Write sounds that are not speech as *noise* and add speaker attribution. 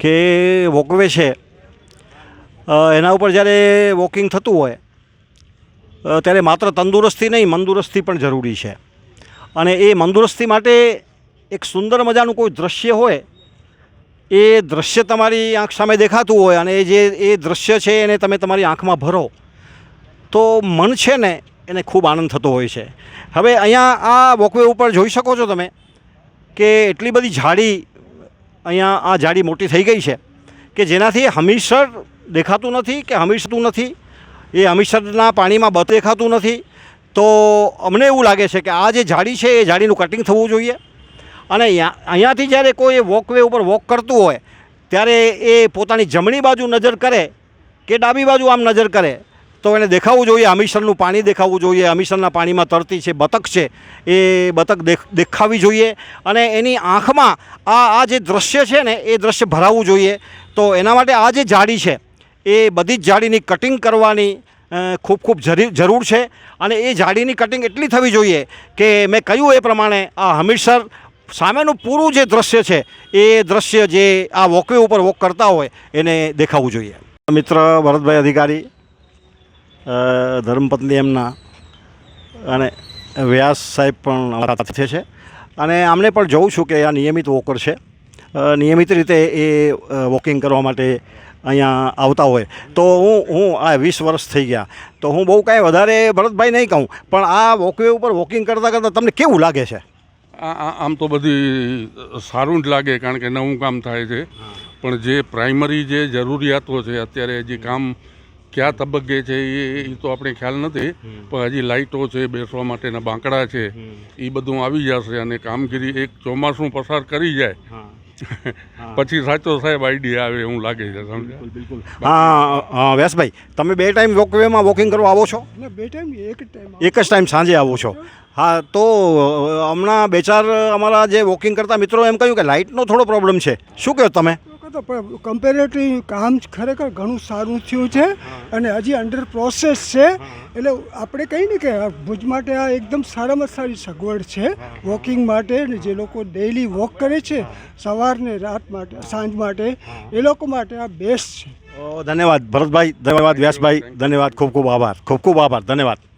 Speaker 1: કે વોકવે છે. એના ઉપર જ્યારે વોકિંગ થતું હોય ત્યારે માત્ર તંદુરસ્તી નહીં, મંદુરસ્તી પણ જરૂરી છે. અને એ મંદુરસ્તી માટે એક સુંદર મજાનું કોઈ દૃશ્ય હોય, એ દૃશ્ય તમારી આંખ સામે દેખાતું હોય અને એ જે, એ દૃશ્ય છે એને તમે તમારી આંખમાં ભરો, તો મન છે ને, એને ખૂબ આનંદ થતો હોય છે. હવે અહીંયા આ વોકવે ઉપર જોઈ શકો છો તમે, કે એટલી બધી ઝાડી અહીંયા આ જાડી મોટી થઈ ગઈ છે કે જેનાથી હમીરસર દેખાતું નથી કે હમીરસતું નથી. એ હમીરસરના પાણીમાં બત દેખાતું નથી. તો અમને એવું લાગે છે કે આ જે જાડી છે એ જાડીનું કટિંગ થવું જોઈએ. અને અહીંયા- અહીંયાથી જ્યારે કોઈ વોકવે ઉપર વોક કરતું હોય, ત્યારે એ પોતાની જમણી બાજુ નજર કરે કે ડાબી બાજુ આમ નજર કરે. તો એને દેખાવું જોઈએ અમિશરનું પાણી દેખાવું જોઈએ. અમિશરના પાણીમાં તરતી છે, બતક છે. એ બતક દેખાવી જોઈએ. અને એની આંખમાં આ આ જે દૃશ્ય છે ને, એ દૃશ્ય ભરાવવું જોઈએ. તો એના માટે આ જે જાડી છે, એ બધી જ જાડીની કટિંગ કરવાની ખૂબ ખૂબ જરી- જરૂર છે. અને એ જાડીની કટિંગ એટલી થવી જોઈએ કે મેં કહ્યું એ પ્રમાણે આ હમીરસર સામેનું પૂરું જે દૃશ્ય છે, એ દૃશ્ય જે આ વોકવે ઉપર વોક કરતા હોય, એને દેખાવું જોઈએ. મિત્ર, ભરતભાઈ અધિકારી ધર્મપત્ની એમના અને વ્યાસ સાહેબ પણ અમારા સાથે છે. અને આમને પણ જોઉં છું કે આ નિયમિત વોકર છે. નિયમિત રીતે એ વોકિંગ કરવા માટે અહીંયા આવતા હોય. તો હું હું આ વીસ વર્ષ થઈ ગયા. તો હું બહુ કાંઈ વધારે ભરતભાઈ નહીં કહું પણ આ વોકવે ઉપર વોકિંગ કરતાં કરતાં તમને કેવું લાગે છે?
Speaker 2: આમ તો બધી સારું જ લાગે કારણ કે નવું કામ થાય છે. પણ જે પ્રાઇમરી જે જરૂરિયાતો છે અત્યારે જે કામ કયા તબક્કે છે એ એ તો આપણે ખ્યાલ નથી પણ હજી લાઇટો છે બેસવા માટેના બાંકડા છે એ બધું આવી જશે અને કામગીરી એક ચોમાસું પસાર કરી જાય. *laughs* પછી સાચો સાહેબ આઈડિયા આવે એવું લાગે છે બિલકુલ
Speaker 1: હા હા વ્યાસભાઈ તમે બે ટાઈમ વોકવેમાં વોકિંગ કરવા આવો છો?
Speaker 3: બે ટાઈમ એક ટાઈમ
Speaker 1: એક જ ટાઈમ સાંજે આવો છો. હા તો હમણાં બે ચાર અમારા જે વોકિંગ કરતા મિત્રો એમ કહ્યું કે લાઇટનો થોડો પ્રોબ્લેમ છે. શું કહો તમે?
Speaker 3: તો કમ્પેરેટિવ કામ ખરેખર ઘણું સારું થયું છે અને હજી અંડર પ્રોસેસ છે. એટલે આપણે કહીએ ને કે ભુજ માટે આ એકદમ સારામાં સારી સગવડ છે. વોકિંગ માટે ને જે લોકો ડેઈલી વોક કરે છે સવારને રાત માટે સાંજ માટે એ લોકો માટે આ બેસ્ટ છે.
Speaker 1: ધન્યવાદ. ભરતભાઈ ધન્યવાદ. વ્યાસભાઈ ધન્યવાદ. ખૂબ ખૂબ આભાર. ખૂબ ખૂબ આભાર. ધન્યવાદ.